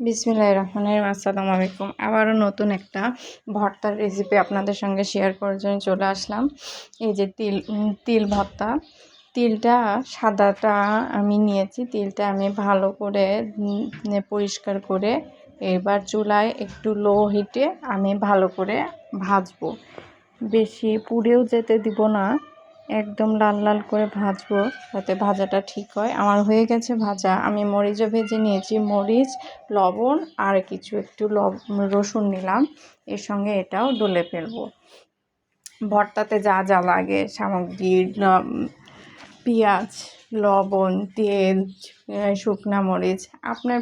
বিসমিল্লাহির রহমানির রহিম, আসসালামু আলাইকুম। আবারও নতুন একটা ভর্তার রেসিপি আপনাদের সঙ্গে শেয়ার করার জন্য চলে আসলাম। এই যে তিল তিল ভর্তা, তিলটা সাদাটা আমি নিয়েছি। তিলটা আমি ভালো করে পরিষ্কার করে এবার চুলায় একটু লো হিটে আমি ভালো করে ভাজবো। বেশি পুড়েও যেতে দিব না। একদম লাল লাল করে ভাজবো, যাতে ভাজাটা ঠিক হয়। আমার হয়ে গেছে ভাজা। আমি মরিচও ভেজে নিয়েছি, মরিচ, লবণ আর কিছু একটু লব, রসুন নিলাম। এর সঙ্গে এটাও ডলে ফেলব। ভর্তাতে যা যা লাগে, সামগ্রী পেঁয়াজ, লবণ, তেল শুকনা মরিচ। আপনার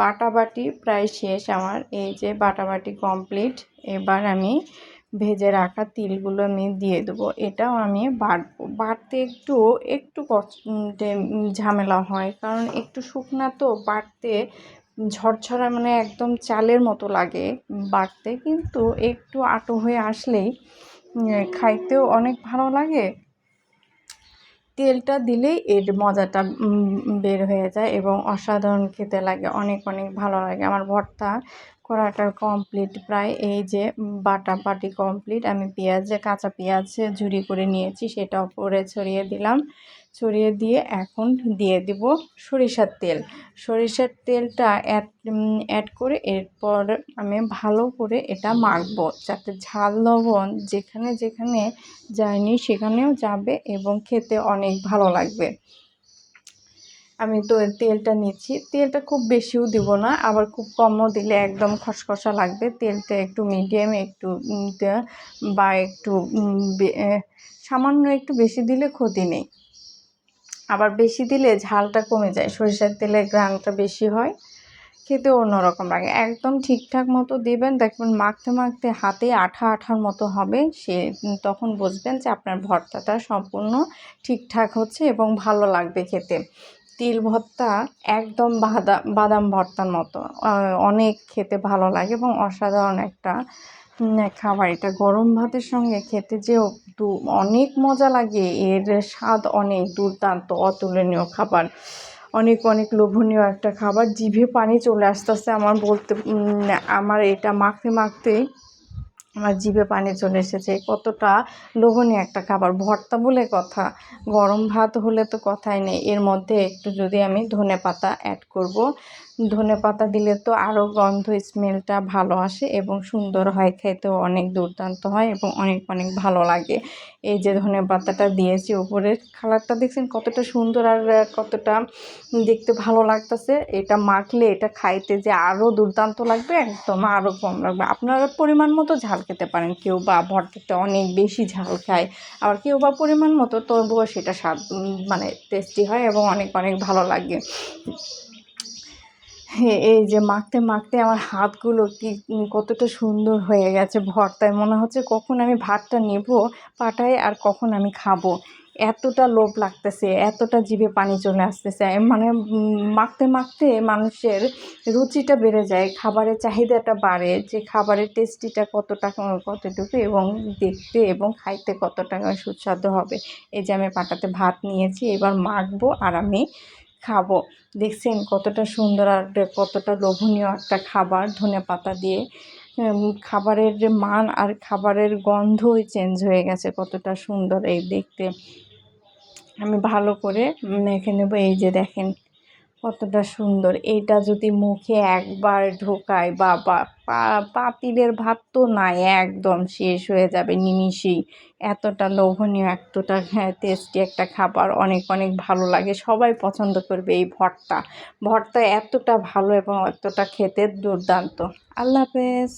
বাটাবাটি প্রায় শেষ। আমার এই যে বাটাবাটি কমপ্লিট, এবার আমি ভেজে রাখা তিলগুলো আমি দিয়ে দেবো। এটাও আমি বাটবো বাটতে একটু একটু ঝামেলা হয়। কারণ একটু শুকনা তো, বাটতে ঝরঝরা মানে একদম চালের মতো লাগে বাটতে। কিন্তু একটু আটো হয়ে আসলেই খাইতেও অনেক ভালো লাগে। তেলটা দিলেই এর মজাটা বের হয়ে যায় এবং অসাধারণ খেতে লাগে, অনেক অনেক ভালো লাগে। আমার ভর্তা করাটা কমপ্লিট প্রায় এই যে বাটা বাটি কমপ্লিট আমি পেঁয়াজে কাঁচা পেঁয়াজ ঝুরি করে নিয়েছি, সেটা ওপরে ছড়িয়ে দিলাম। ছড়িয়ে দিয়ে এখন দিয়ে দিব সরিষার তেল। সরিষার তেলটা অ্যাড অ্যাড করে এরপর আমি ভালো করে এটা মাখবো, যাতে ঝাল লবণ যেখানে যেখানে যায়নি, সেখানেও যাবে এবং খেতে অনেক ভালো লাগবে। আমি তো তেলটা নিচ্ছি। তেলটা খুব বেশিও দিব না, আবার খুব কমও দিলে একদম খসখসা লাগবে। তেলটা একটু মিডিয়াম একটু বা একটু সামান্য একটু বেশি দিলে ক্ষতি নেই। আবার বেশি দিলে ঝালটা কমে যায়, সরিষার তেলে গ্রানটা বেশি হয় খেতে অন্যরকম লাগে। একদম ঠিকঠাক মতো দেবেন, দেখবেন মাখতে মাখতে হাতে আঠা আঠার মতো হবে, সে তখন বুঝবেন যে আপনার ভর্তাটা সম্পূর্ণ ঠিকঠাক হচ্ছে এবং ভালো লাগবে খেতে। তিল ভর্তা একদম বাদাম বাদাম ভর্তার মতো। অনেক খেতে ভালো লাগে এবং অসাধারণ একটা খাবার। এটা গরম ভাতের সঙ্গে খেতে যে অনেক মজা লাগে। এর স্বাদ অনেক দুর্দান্ত, অতুলনীয় খাবার। অনেক অনেক লোভনীয় একটা খাবার। জিভে পানি চলে আসতেছে আমার বলতে আমার এটা মাখতে মাখতে আমার জিভে পানি চলে এসেছে। কতটা লোভনীয় একটা খাবার। ভর্তা বলে কথা, গরম ভাত হলে তো কথাই নেই। এর মধ্যে একটু যদি আমি ধনে পাতা অ্যাড করব ধনে পাতা দিলে তো আরও গন্ধ, স্মেলটা ভালো আসে এবং সুন্দর হয়, খেতেও অনেক দুর্দান্ত হয় এবং অনেক অনেক ভালো লাগে। এই যে ধনে পাতাটা দিয়েছি উপরের কালারটা দেখছেন কতটা সুন্দর আর কতটা দেখতে ভালো লাগতেছে। এটা মাখলে এটা খাইতে যে আরও দুর্দান্ত লাগবে, একদম আরও কম লাগবে। আপনারা পরিমাণ মতো ঝাল খেতে পারেন, কেউ বা ভর্তাতে অনেক বেশি ঝাল খায়, আবার কেউ বা পরিমাণ মতো তবুও সেটা স্বাদ মানে টেস্টি হয় এবং অনেক অনেক ভালো লাগে। এই যে মাখতে মাখতে আমার হাতগুলো কি কতটা সুন্দর হয়ে গেছে ভর্তায়। মনে হচ্ছে কখন আমি ভাতটা নেব পাটায় আর কখন আমি খাব। এতটা লোভ লাগতেছে, এতটা জিভে পানি চলে আসতেছে। মানে মাখতে মাখতে মানুষের রুচিটা বেড়ে যায়, খাবারের চাহিদাটা বাড়ে, যে খাবারের টেস্টিটা কতটা, কতটুকু এবং দেখতে এবং খাইতে কতটা সুস্বাদু হবে। এই যে আমি পাটাতে ভাত নিয়েছি, এবার মাখবো আর আমি খাব। দেখছেন কতটা সুন্দর আর কতটা লোভনীয় একটা খাবার ধনে পাতা দিয়ে। খাবারের মান আর খাবারের গন্ধই চেঞ্জ হয়ে গেছে কতটা সুন্দর এই দেখতে। আমি ভালো করে মেখে নেব। এই যে দেখেন কতটা সুন্দর। এটা যদি মুখে একবার ঢোকায়, বাবা পাতিলের ভাত তো নাই, একদম শেষ হয়ে যাবে নিমিষেই। এতটা লোভনীয়, এতটা হ্যাঁ টেস্টি একটা খাবার, অনেক অনেক ভালো লাগে। সবাই পছন্দ করবে এই ভর্তা। ভর্তা এতটা ভালো এবং এতটা খেতে দুর্দান্ত। আল্লাহ হাফেজ।